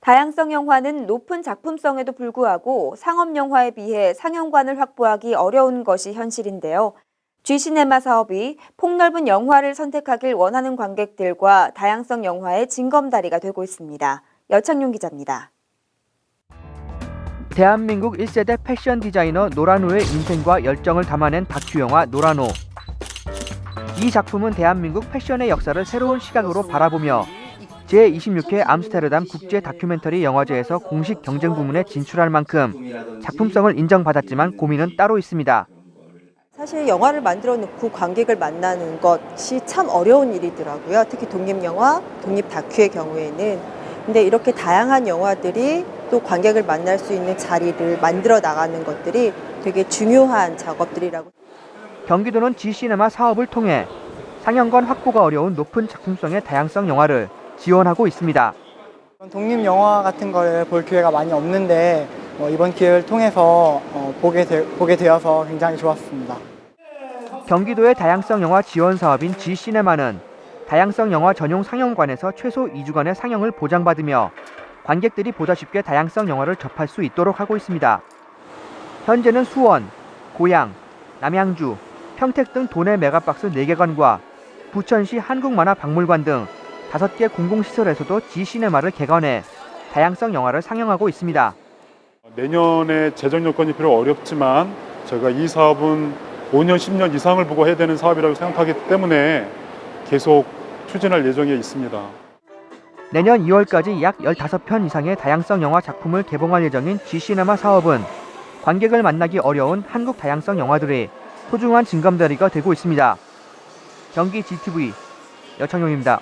다양성 영화는 높은 작품성에도 불구하고 상업 영화에 비해 상영관을 확보하기 어려운 것이 현실인데요. G시네마 사업이 폭넓은 영화를 선택하길 원하는 관객들과 다양성 영화의 징검다리가 되고 있습니다. 여창용 기자입니다. 대한민국 1세대 패션 디자이너 노라노의 인생과 열정을 담아낸 다큐 영화 노라노. 이 작품은 대한민국 패션의 역사를 새로운 시각으로 바라보며 제26회 암스테르담 국제 다큐멘터리 영화제에서 공식 경쟁 부문에 진출할 만큼 작품성을 인정받았지만 고민은 따로 있습니다. 사실 영화를 만들어 놓고 관객을 만나는 것이 참 어려운 일이더라고요. 특히 독립영화, 독립 다큐의 경우에는. 근데 이렇게 다양한 영화들이 또 관객을 만날 수 있는 자리를 만들어 나가는 것들이 되게 중요한 작업들이라고. 경기도는 G시네마 사업을 통해 상영관 확보가 어려운 높은 작품성의 다양성 영화를 지원하고 있습니다. 독립 영화 같은 거를 볼 기회가 많이 없는데 어, 이번 기회를 통해서 어, 보게, 되, 보게 되어서 굉장히 좋았습니다. 경기도의 다양성 영화 지원 사업인 G시네마는 다양성 영화 전용 상영관에서 최소 2주간의 상영을 보장받으며 관객들이 보다 쉽게 다양성 영화를 접할 수 있도록 하고 있습니다. 현재는 수원, 고양, 남양주, 평택 등 도내 메가박스 4개관과 부천시 한국만화박물관 등 5개 공공시설에서도 G시네마를 개관해 다양성 영화를 상영하고 있습니다. 내년에 재정 여건이 비록 어렵지만 저희가 이 사업은 5년, 10년 이상을 보고 해야 되는 사업이라고 생각하기 때문에 계속 추진할 예정에 있습니다. 내년 2월까지 약 15편 이상의 다양성 영화 작품을 개봉할 예정인 G시네마 사업은 관객을 만나기 어려운 한국 다양성 영화들의 소중한 징검다리가 되고 있습니다. 경기 GTV 여창용입니다.